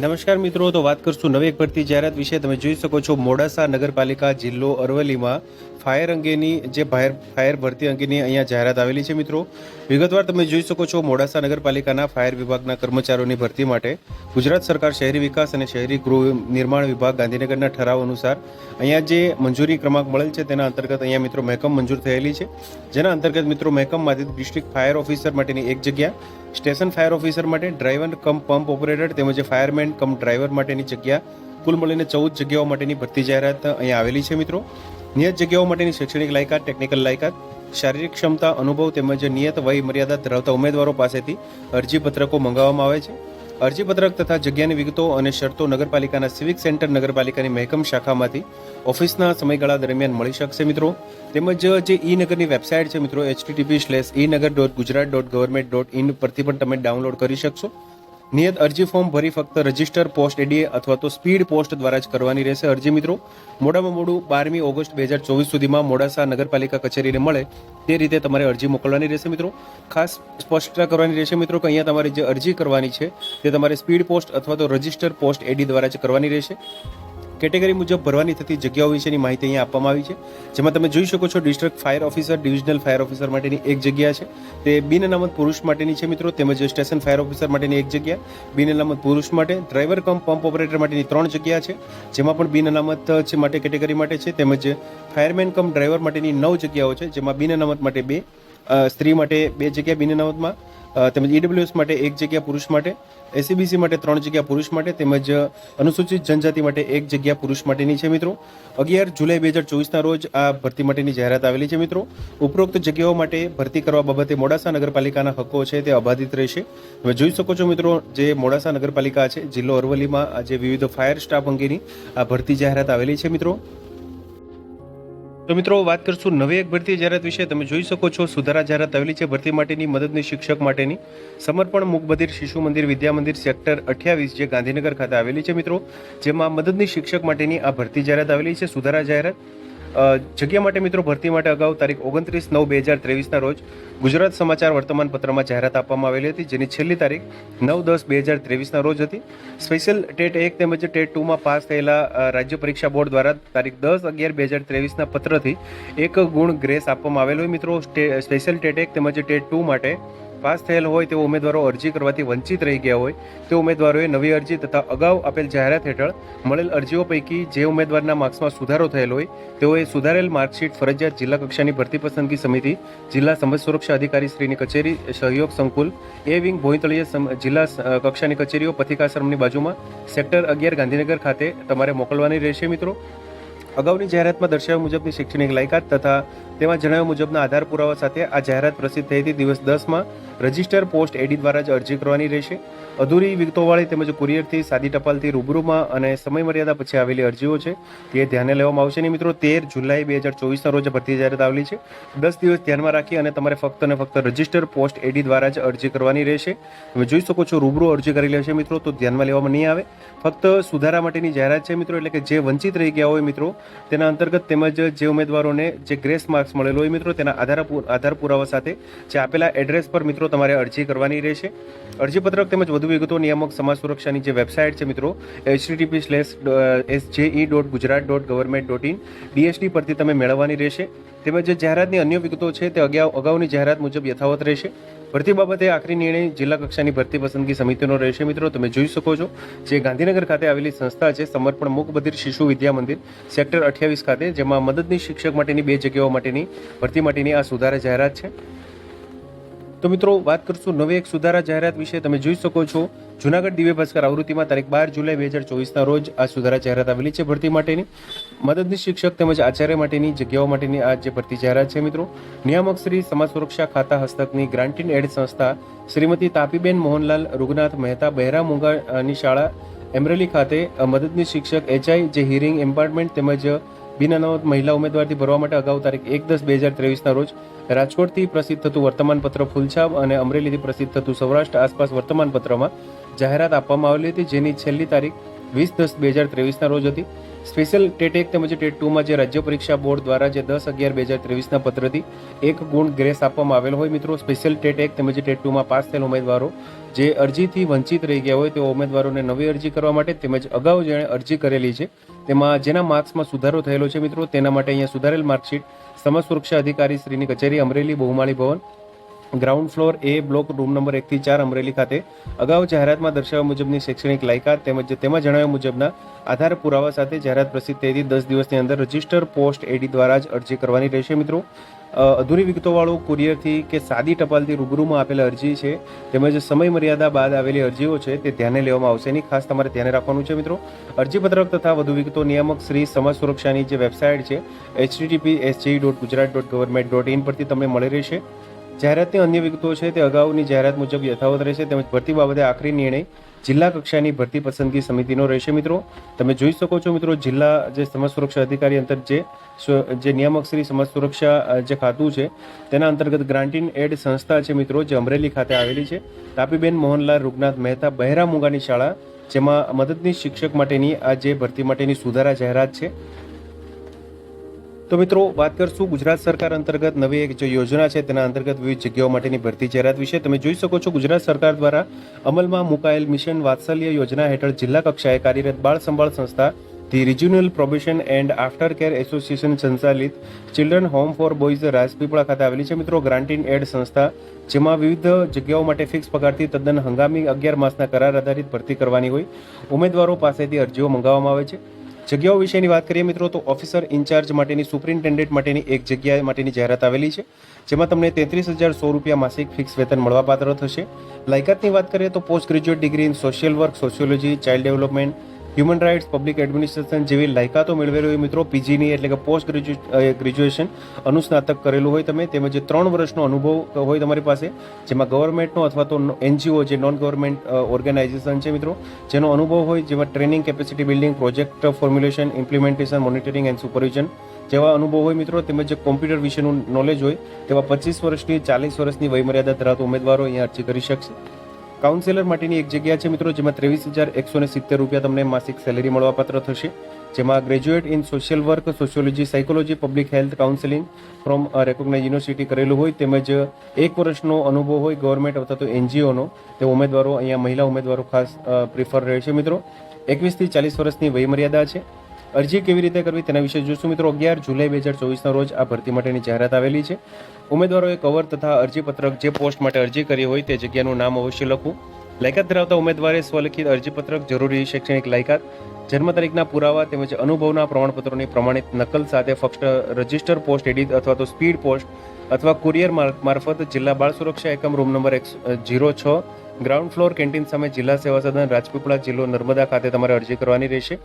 નમસ્કાર મિત્રો, તો વાત કરશું નવી એક ભરતી જાહેરાત વિશે. તમે જોઈ શકો છો, મોડાસા નગરપાલિકા જિલ્લો અરવલ્લીમાં ફાયર અંગેની જે ફાયર ફાયર ભરતી અંગેની અહીંયા જાહેરાત આવેલી છે મિત્રો. વિગતવાર તમે જોઈ શકો છો, મોડાસા નગરપાલિકાના ફાયર વિભાગના કર્મચારીઓની ભરતી માટે ગુજરાત સરકાર શહેરી વિકાસ અને શહેરી ગૃહ નિર્માણ વિભાગ ગાંધીનગરના ઠરાવ અનુસાર અહીંયા જે મંજૂરી ક્રમાંક મળેલ છે, તેના અંતર્ગત અહીંયા મિત્રો મહેકમ મંજૂર થયેલી છે. જેના અંતર્ગત મિત્રો મહેકમમાંથી ડિસ્ટ્રિક્ટ ફાયર ઓફિસર માટેની એક જગ્યા સ્ટેશન ફાયર ઓફિસર માટે ડ્રાઈવર કમ પંપ ઓપરેટર તેમજ ફાયરમેન કમ ડ્રાઈવર માટેની જગ્યા કુલ મળીને ચૌદ જગ્યાઓ માટેની ભરતી જાહેરાત અહીંયા આવેલી છે, મિત્રો. નિયત જગ્યાઓ માટેની શૈક્ષણિક લાયકાત ટેકનિકલ લાયકાત, શારીરિક ક્ષમતા, અનુભવ તેમજ નિયત વય મર્યાદા ધરાવતા ઉમેદવારો પાસેથી અરજીપત્રકો મંગાવવામાં આવે છે. અરજીપત્રક તથા જગ્યાની વિગતો અને શરતો નગરપાલિકાના સિવિક સેન્ટર નગરપાલિકાની મહેકમ શાખામાંથી ઓફિસના સમયગાળા દરમિયાન મળી શકશે, મિત્રો. તેમજ જે ઈ નગરની વેબસાઇટ છે, મિત્રો, HTTP slash E Nagar dot Gujarat dot government dot in પરથી પણ તમે ડાઉનલોડ કરી શકશો. નિયત અરજી ફોર્મ ભરી ફક્ત રજિસ્ટર પોસ્ટ એડીએ અથવા તો સ્પીડ પોસ્ટ દ્વારા જ કરવાની રહેશે. અરજી મિત્રો, મોડામાં મોડું બારમી ઓગસ્ટ બે હજાર ચોવીસ સુધીમાં મોડાસા નગરપાલિકા કચેરીને મળે તે રીતે તમારે અરજી મોકલવાની રહેશે મિત્રો. ખાસ સ્પષ્ટતા કરવાની રહેશે મિત્રો કે અહીંયા તમારે જે અરજી કરવાની છે તે તમારે સ્પીડ પોસ્ટ અથવા તો રજિસ્ટર પોસ્ટ એડી દ્વારા જ કરવાની રહેશે. કેટેગરી મુજબ ભરવાની થતી જગ્યાઓ વિશેની માહિતી અહીંયા આપવામાં આવી છે. જેમાં તમે જોઈ શકો છો district fire officer divisional fire officer માટેની એક જગ્યા છે. તે બિન અનામત પુરુષ માટેની છે મિત્રો. તેમજ સ્ટેશન ફાયર ઓફિસર માટેની એક જગ્યા. બિન અનામત પુરુષ માટે ડ્રાઈવર કમ પંપ ઓપરેટર માટેની ત્રણ જગ્યા છે. જેમાં પણ બિન અનામત છે માટે કેટેગરી માટે છે. તેમજ ફાયરમેન કમ ડ્રાઈવર માટેની નવ જગ્યાઓ છે. જેમાં બિન અનામત માટે બે સ્ત્રી માટે બે જગ્યા બિન અનામતમાં તેમજ ઈડબ્લ્યુએસ માટે એક જગ્યા પુરુષ માટે એસીબીસી માટે ત્રણ જગ્યા પુરુષ માટે, તેમજ અનુસૂચિત જનજાતિ માટે એક જગ્યા પુરુષ માટેની છે મિત્રો. અગિયાર જુલાઈ બે હજાર ચોવીસના રોજ આ ભરતી માટેની જાહેરાત આવેલી છે મિત્રો. ઉપરોક્ત જગ્યાઓ માટે ભરતી કરવા બાબતે મોડાસા નગરપાલિકાના હક્કો છે તે અબાધિત રહેશે. તમે જોઈ શકો છો મિત્રો જે મોડાસા નગરપાલિકા છે, જિલ્લો અરવલ્લીમાં આ જે વિવિધ ફાયર સ્ટાફ અંગેની આ ભરતી જાહેરાત આવેલી છે મિત્રો. તો મિત્રો, વાત કરશું નવી એક ભરતી જાહેરાત વિશે. તમે જોઈ શકો છો, સુધારા જાહેરાત આવેલી છે ભરતી માટેની, મદદની શિક્ષક માટેની. સમર્પણ મુકબધિર શિશુ મંદિર, વિદ્યા મંદિર સેક્ટર અઠ્યાવીસ જે ગાંધીનગર ખાતે આવેલી છે મિત્રો. જેમાં મદદની શિક્ષક માટેની આ ભરતી જાહેરાત આવેલી છે, સુધારા જાહેરાત. જગ્યા માટે મિત્રો ભરતી માટે અગાઉ તારીખ ઓગણત્રીસ નવ બે હજાર ત્રેવીસના રોજ ગુજરાત સમાચાર વર્તમાન પત્રમાં જાહેરાત આપવામાં આવેલી હતી, જેની છેલ્લી તારીખ નવ દસ બે હજાર ત્રેવીસના રોજ હતી. સ્પેશિયલ ટેટ એક તેમજ ટેટ ટુમાં પાસ થયેલા રાજ્ય પરીક્ષા બોર્ડ દ્વારા તારીખ દસ અગિયાર બે હજાર ત્રેવીસના પત્રથી એક ગુણ ગ્રેસ આપવામાં આવેલો મિત્રો. સ્પેશિયલ ટેટ એક તેમજ ટેટ ટુ માટે પાસ થયેલ હોય તેઓ ઉમેદવારો અરજી કરવાથી વંચિત રહી ગયા હોય, તે ઉમેદવારોએ નવી અરજી તથા અગાઉ આપેલ જાહેરાત હેઠળ મળેલ અરજીઓ પૈકી જે ઉમેદવારના માર્ક્સમાં સુધારો થયેલ હોય, તેઓએ સુધારેલ માર્કશીટ ફરજિયાત જિલ્લા કક્ષાની ભરતી પસંદગી સમિતિ, જિલ્લા સમજ સુરક્ષા અધિકારી શ્રીની કચેરી, સહયોગ સંકુલ, એ વિંગ ભોયતળીય જિલ્લા કક્ષાની કચેરીઓ પથિકાશ્રમની બાજુમાં, સેક્ટર અગિયાર ગાંધીનગર ખાતે તમારે મોકલવાની રહેશે મિત્રો. અગાઉની જાહેરાતમાં દર્શાવ્યા મુજબની શૈક્ષણિક લાયકાત તથા તેમાં જણાવ્યા મુજબના આધાર પુરાવા સાથે આ જાહેરાત પ્રસિદ્ધ થઈ હતી. દિવસ દસમાં રજિસ્ટર પોસ્ટ એડી દ્વારા જ અરજી કરવાની રહેશે. અધૂરી વિગતોવાળી તેમજ કુરિયરથી સાદી ટપાલથી રૂબરૂમાં અને સમયમર્યાદા પછી આવેલી અરજીઓ છે તે ધ્યાને લેવામાં આવશે નહીં. મિત્રો, તેર જુલાઈ બે હજાર ચોવીસના રોજ ભરતી જાહેરાત આવેલી છે. દસ દિવસ ધ્યાનમાં રાખી અને તમારે ફક્ત અને ફક્ત રજિસ્ટર પોસ્ટ એડી દ્વારા જ અરજી કરવાની રહેશે. તમે જોઈ શકો છો રૂબરૂ અરજી કરી લેશે મિત્રો, તો ધ્યાનમાં લેવામાં નહીં આવે. ફક્ત સુધારા માટેની જાહેરાત છે મિત્રો, એટલે કે જે વંચિત રહી ગયા હોય મિત્રો, તેના અંતર્ગત તેમજ જે ઉમેદવારોને જે ગ્રેસ માર્ક્સ મળેલો હોય મિત્રો, તેના આધાર આધાર પુરાવા સાથે જે આપેલા એડ્રેસ પર મિત્રો તમારે અરજી કરવાની રહેશે. અરજીપત્રક તેમજ વધુ વિગતો નિયામક સમાજ સુરક્ષાની જે વેબસાઇટ છે મિત્રો, HTTP slash SJE dot Gujarat dot government dot in DSD પરથી તમે મેળવવાની રહેશે. તેમજ જાહેરાતની અન્ય વિગતો છે, તે અગાઉ, અગાઉની જાહેરાત મુજબ યથાવત રહેશે. ભરતી બાબતે આખરી નિર્ણય જિલ્લા કક્ષાની ભરતી પસંદગી સમિતિનો રહેશે. મિત્રો, તમે જોઈ શકો છો જે ગાંધીનગર ખાતે આવેલી સંસ્થા છે, સમર્પણ મુક મંદિર શિશુ વિદ્યા મંદિર, સેક્ટર અઠ્યાવીસ ખાતે, જેમાં મદદની શિક્ષક માટેની બે જગ્યાઓ માટેની, ભરતી માટેની આ સુધારા જાહેરાત છે. તો મિત્રો, વાત કરશું નવી એક સુધારા જાહેરાત વિશે. તમે જોઈ શકો છો, જુનાગઢ દિવ્ય ભાસ્કર આવૃત્તિમાં તારીખ બાર જુલાઈ બે હજાર ચોવીસના રોજ આ સુધારા જાહેરાત આવેલી છે ભરતી માટેની. મદદની શિક્ષક તેમજ આચાર્ય માટેની જગ્યાઓ માટેની આ જે ભરતી જાહેરાત છે મિત્રો. નિયામક શ્રી સમાજ સુરક્ષા ખાતા હસ્તકની ગ્રાન્ટીન એડ સંસ્થા શ્રીમતી તાપીબેન મોહનલાલ, રૂગનાથ મહેતા બહેરા મુંગાની શાળા એમરેલી ખાતે મદદની શિક્ષક, એચઆઈ જે હિરિંગ એમ્પાર્ટમેન્ટ તેમજ બિન અનામત મહિલા ઉમેદવારથી ભરવા માટે અગાઉ તારીખ એક દસ બે હજાર ત્રેવીસના રોજ રાજકોટથી પ્રસિદ્ધ થતું વર્તમાનપત્ર ફૂલછાપ અને અમરેલીથી પ્રસિદ્ધ થતું સૌરાષ્ટ્ર આસપાસ વર્તમાનપત્રમાં જાહેરાત આપવામાં આવેલી હતી, જેની છેલ્લી તારીખ વીસ દસ બે હજાર ત્રેવીસના રોજ હતી. સ્પેશિયલ ટેટ એક તેમજ ટેટ ટુમાં જે રાજ્ય પરીક્ષા બોર્ડ દ્વારા જે દસ અગિયાર બે હજાર ત્રેવીસના પત્રથી એક ગુણ ગ્રેસ આપવામાં આવેલ હોય, મિત્રો. સ્પેશિયલ ટેટ એક તેમજ ટેટ ટુમાં પાસ થયેલ ઉમેદવારો જે અરજીથી વંચિત રહી ગયા હોય તેવા ઉમેદવારોને નવી અરજી કરવા માટે તેમજ અગાઉ જેણે અરજી કરેલી છે, તેમાં જેના માર્ક્સમાં સુધારો થયેલો છે, મિત્રો. તેના માટે અહીંયા સુધારેલ માર્કશીટ સમાજ સુરક્ષા અધિકારી શ્રીની કચેરી અમરેલી બહુમાળી ભવન ground floor A block room number એકથી ચાર અમરેલી ખાતે અગાઉ જાહેરાતમાં દર્શાવ્યા મુજબની શૈક્ષણિક લાયકાત તેમજ તેમાં જણાવ્યા મુજબના આધાર પુરાવા સાથે જાહેરાત પ્રસિદ્ધ થઈથી દસ દિવસની અંદર રજિસ્ટર પોસ્ટ એડી દ્વારા જ અરજી કરવાની રહેશે મિત્રો. અધૂરી વિગતોવાળું કુરિયરથી કે સાદી ટપાલથી રૂબરૂમાં આપેલ અરજી છે તેમજ સમય મર્યાદા બાદ આવેલી અરજીઓ છે તે ધ્યાને લેવામાં આવશે નહીં. ખાસ તમારે ધ્યાને રાખવાનું છે મિત્રો. અરજીપત્રક તથા વધુ વિગતો નિયામક શ્રી સમાજ સુરક્ષાની જે વેબસાઇટ છે, HTTP SG dot Gujarat dot government dot in પરથી તમને મળી રહેશે. જાહેરાતની અન્ય વિગતો છે, તે અગાઉની જાહેરાત મુજબ યથાવત રહેશે. તેમજ ભરતી બાબતે આખરી નિર્ણય જિલ્લા કક્ષાની ભરતી પસંદગી સમિતિનો રહેશે. મિત્રો, તમે જોઈ શકો છો, મિત્રો, જિલ્લા જે સમાજ સુરક્ષા અધિકારી અંતર જે જે નિયામક શ્રી સમાજ સુરક્ષા જે ખાતું છે, તેના અંતર્ગત ગ્રાન્ટીન એડ સંસ્થા છે, મિત્રો, જે અમરેલી ખાતે આવેલી છે. તાપીબેન મોહનલાલ રૂગનાથ મહેતા બહેરા મુંગાની શાળા, જેમાં મદદનીશ શિક્ષક માટેની આ જે ભરતી માટેની સુધારા જાહેરાત છે તો મિત્રો, વાત કરશું ગુજરાત સરકાર અંતર્ગત નવી એક જે યોજના છે, તેના અંતર્ગત વિવિધ જગ્યાઓ માટેની ભરતી જાહેરાત વિશે. તમે જોઈ શકો છો, ગુજરાત સરકાર દ્વારા અમલમાં મુકાયેલ મિશન વાત્સલ્ય યોજના હેઠળ જિલ્લા કક્ષાએ કાર્યરત બાળ સંભાળ સંસ્થા, the regional probation and after care association સંચાલિત children home for boys Rajpipla ખાતે આવેલી છે. મિત્રો, ગ્રાન્ટીન એડ સંસ્થા, જેમાં વિવિધ જગ્યાઓ માટે ફિક્સ પગારથી તદ્દન હંગામી અગિયાર માસના કરાર આધારિત ભરતી કરવાની હોય. ઉમેદવારો પાસેથી અરજીઓ મંગાવવામાં આવે છે. જગ્યાઓ વિશેની વાત કરીએ મિત્રો, તો ઓફિસર ઇન્ચાર્જ માટેની સુપ્રિન્ટેન્ડન્ટ માટેની એક જગ્યા માટેની જાહેરાત આવેલી છે, જેમાં તમને તેત્રીસ હજાર સો રૂપિયા માસિક ફિક્સ વેતન મળવાપાત્ર થશે. લાયકાતની વાત કરીએ તો post graduate degree in social work sociology child development human rights public administration જેવી લાયકાતો મેળવેલી હોય મિત્રો, પીજીની એટલે કે પોસ્ટ ગ્રેજ્યુએશન અનુસ્નાતક કરેલું હોય તમે, તેમજ ત્રણ વર્ષનો અનુભવ હોય તમારી પાસે, જેમાં ગવર્મેન્ટનો અથવા તો એનજીઓ જે નોન ગવર્મેન્ટ ઓર્ગેનાઇઝેશન છે મિત્રો, જેનો અનુભવ હોય, જેમાં training capacity building project formulation implementation monitoring and supervision જેવા અનુભવ હોય મિત્રો, તેમજ કોમ્પ્યુટર વિશેનું નોલેજ હોય, તેવા પચીસ વર્ષની ચાલીસ વર્ષની વયમર્યાદા ધરાવતા ઉમેદવારો અહીંયા અરજી કરી શકશે. કાઉન્સેલર માટેની એક જગ્યા છે મિત્રો, જેમાં ત્રેવીસ હજાર એકસો ને સિત્તેર રૂપિયા તમને માસિક સેલેરી મળવાપાત્ર થશે. જેમાં graduate in social work sociology psychology public health counselling from recognise university કરેલું હોય. તેમજ એક વર્ષનો અનુભવ હોય ગવર્મેન્ટ અથવા તો એનજીઓનો, તે ઉમેદવારો, અહીંયા મહિલા ઉમેદવારો ખાસ પ્રિફર રહેશે મિત્રો. એકવીસથી ચાલીસ વર્ષની વયમર્યાદા છે. અરજી કેવી રીતે કરવી તેના વિશે જોશું મિત્રો. અગિયાર જુલાઈ બે હજાર ચોવીસના રોજ આ ભરતી માટેની જાહેરાત આવેલી છે. ઉમેદવારોએ કવર તથા અરજીપત્રક જે પોસ્ટ માટે અરજી કરી હોય તે જગ્યાનું નામ અવશ્ય લખવું. લાયકાત ધરાવતા ઉમેદવારે સ્વલિખિત અરજીપત્રક જરૂરી શૈક્ષણિક લાયકાત, જન્મ તારીખના પુરાવા તેમજ અનુભવના પ્રમાણપત્રોની પ્રમાણિત નકલ સાથે ફક્ત રજિસ્ટર પોસ્ટ એડિટ અથવા તો સ્પીડ પોસ્ટ અથવા કુરિયર મારફત જિલ્લા બાળ સુરક્ષા એકમ રૂમ નંબર એક જીરો છ, ગ્રાઉન્ડ ફ્લોર કેન્ટીન સામે જિલ્લા સેવા સદન રાજપીપળા જિલ્લો નર્મદા ખાતે તમારે અરજી કરવાની રહેશે.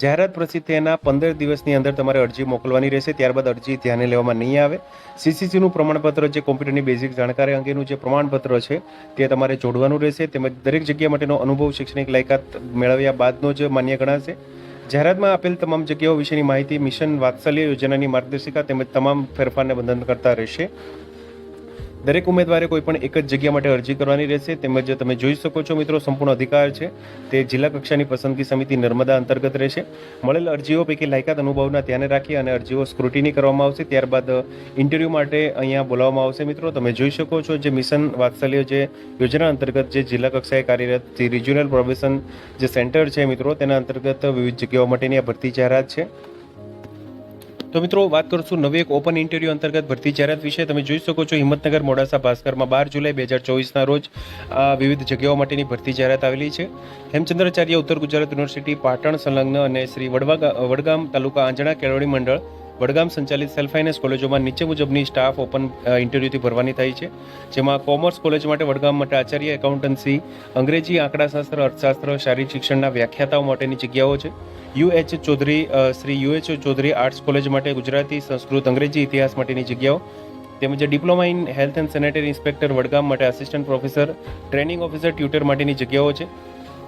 જાહેરાત પ્રસિદ્ધ તેના પંદર દિવસની અંદર તમારે અરજી મોકલવાની રહેશે. ત્યારબાદ અરજી ધ્યાને લેવામાં નહીં આવે. સીસીસીનું પ્રમાણપત્ર જે કોમ્પ્યુટરની બેઝિક જાણકારી અંગેનું જે પ્રમાણપત્ર છે, તે તમારે જોડવાનું રહેશે. તેમજ દરેક જગ્યા માટેનો અનુભવ, શૈક્ષણિક લાયકાત મેળવ્યા બાદનો જ માન્ય ગણાશે. જાહેરાતમાં આપેલ તમામ જગ્યાઓ વિશેની માહિતી મિશન વાત્સલ્ય યોજનાની માર્ગદર્શિકા તેમજ તમામ ફેરફારને બંધન કરતા રહેશે. દરેક ઉમેદવારે કોઈ પણ એક જ જગ્યા માટે અરજી કરવાની રહેશે. તેમજ તમે જોઈ શકો છો મિત્રો, સંપૂર્ણ અધિકાર છે. તે જિલ્લા કક્ષાની પસંદગી સમિતિ નર્મદા અંતર્ગત રહેશે. મળેલ અરજીઓ પૈકી લાયકાત અનુભવના ધ્યાને રાખી અને અરજીઓ સ્ક્રુટિની કરવામાં આવશે. ત્યારબાદ ઇન્ટરવ્યૂ માટે અહીંયા બોલાવવામાં આવશે મિત્રો. તમે જોઈ શકો છો જે મિશન વાત્સલ્ય જે યોજના અંતર્ગત જે જિલ્લા કક્ષાએ કાર્યરત રિજિયોનલ પ્રોબેશન જે સેન્ટર છે મિત્રો, તેના અંતર્ગત વિવિધ જગ્યાઓ માટેની આ ભરતી જાહેરાત છે. તો મિત્રો, વાત કરશું નવી એક ઓપન ઇન્ટરવ્યૂ અંતર્ગત ભરતી જાહેરાત વિશે. તમે જોઈ શકો છો હિંમતનગર, મોડાસા ભાસ્કરમાં બાર જુલાઈ બે હજાર ચોવીસના રોજ વિવિધ જગ્યાઓ માટેની ભરતી જાહેરાત આવેલી છે. હેમચંદ્રાચાર્ય, ઉત્તર ગુજરાત યુનિવર્સિટી, પાટણ સંલગ્ન અને શ્રી વડવા વડગામ તાલુકા આંજણા કેળવણી મંડળ વડગામ સંચાલિત સેલ્ફ ફાઇનાન્સ કોલેજોમાં નીચે મુજબની સ્ટાફ ઓપન ઇન્ટરવ્યૂથી ભરવાની થાય છે, જેમાં કોમર્સ કોલેજ માટે વડગામ માટે આચાર્ય, એકાઉન્ટન્સી, અંગ્રેજી, આંકડાશાસ્ત્ર, અર્થશાસ્ત્ર, શારીરિક શિક્ષણના વ્યાખ્યાતાઓ માટેની જગ્યાઓ છે. યુએચ Chaudhari Shri U H Chaudhari arts college માટે ગુજરાતી, સંસ્કૃત, અંગ્રેજી ઇતિહાસ માટેની જગ્યાઓ. તેમજ diploma in health and sanitary inspector Vadgam માટે assistant professor, training officer, tutor માટેની જગ્યાઓ છે.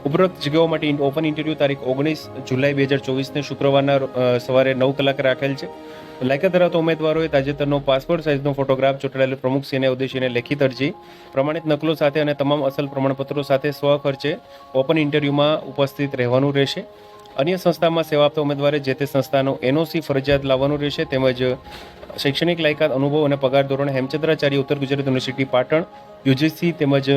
ઉપરોક્ત જગ્યાઓ માટે ઓપન ઇન્ટરવ્યૂ તારીખ ઓગણીસ જુલાઈ બે હજાર ચોવીસને શુક્રવારના સવારે નવ કલાક રાખેલ છે. લાયકાત ધરાવતા ઉમેદવારોએ તાજેતરનો પાસપોર્ટ સાઇઝનો ફોટોગ્રાફ ચોંટાડેલ સેને ઉદ્દેશીને લેખિત અરજી, પ્રમાણિત નકલો સાથે અને તમામ અસલ પ્રમાણપત્રો સાથે સ્વખર્ચે ઓપન ઇન્ટરવ્યૂમાં ઉપસ્થિત રહેવાનું રહેશે. અન્ય સંસ્થામાં સેવા આપતા ઉમેદવારે જે તે સંસ્થાનો એનઓસી ફરજિયાત લાવવાનું રહેશે, તેમજ શૈક્ષણિક લાયકાત અનુભવ અને પગાર ધોરણ હેમચંદ્રાચાર્ય, ઉત્તર ગુજરાત યુનિવર્સિટી, પાટણ, યુજીસી તેમજ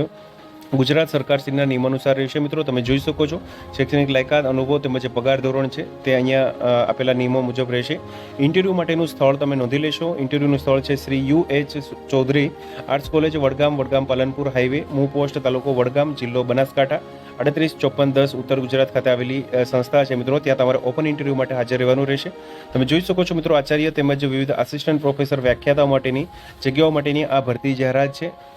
ગુજરાત સરકારશ્રીના નિયમાનુસાર રહેશે. મિત્રો, તમે જોઈ શકો છો, શૈક્ષણિક લાયકાત, અનુભવ તેમજ પગાર ધોરણ છે, તે અહીંયા આપેલા નિયમો મુજબ રહેશે. ઇન્ટરવ્યૂ માટેનું સ્થળ તમે નોંધી લેશો. ઇન્ટરવ્યૂનું સ્થળ છે Shri U H Chaudhary, arts college, Vadgam Vadgam Palanpur highway મૂ પોસ્ટ તાલુકો વડગામ, જિલ્લો બનાસકાંઠા. અડત્રીસ ચોપન, દસ, ઉત્તર ગુજરાત ખાતે આવેલી સંસ્થા છે. મિત્રો, ત્યાં તમારે ઓપન ઇન્ટરવ્યૂ માટે હાજર રહેવાનું રહેશે. તમે જોઈ શકો છો, મિત્રો, આચાર્ય તેમજ વિવિધ આસિસ્ટન્ટ પ્રોફેસર વ્યાખ્યાતા માટેની જગ્યાઓ માટેની આ ભરતી જાહેરાત છે.